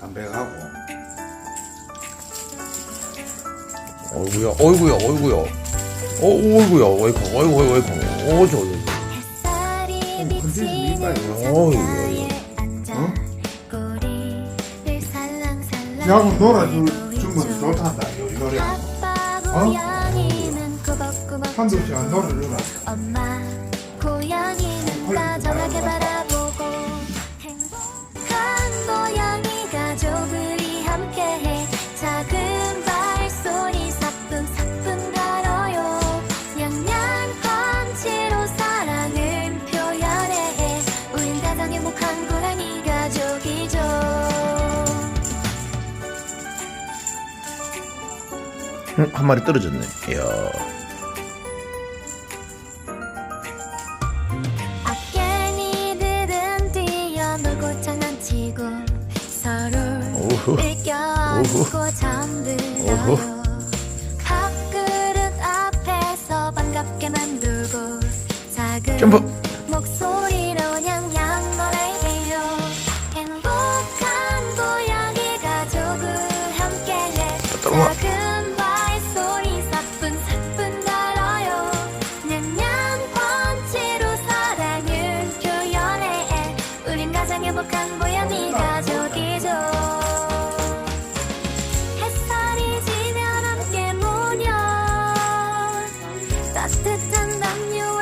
담백하고 어이구야, 어이구야, 어이구야. 어, 어이구야, 어이구, 어이구, 어이구, 어이구, 어이구, 어이구. 야구 놀아주면. 좋단다 이 노래 어? 한두 시간 놀아주라 엄마 고양이는 다정하게 바라 작은 발소리 사뿐사뿐 다뤄요 냥냥 펀치로 사랑을 표현해 우린 가장 행복한 고양이 가족이죠 응, 한 마리 떨어졌네. 이야. 뛰어놀고 장난치고 오호. 껴 안고 잠들어요. 밥그릇 앞에서 반갑게 만들고 작은 점프. 목소리로 냥냥 노래해요. 행복한 고양이 가족을 함께해 떨어봐. 작은 발소리 사뿐사뿐 달아요. 냥냥 펀치로 사랑을 표현해. 우린 가장 행복한 고양이 가족 Hasta tan daño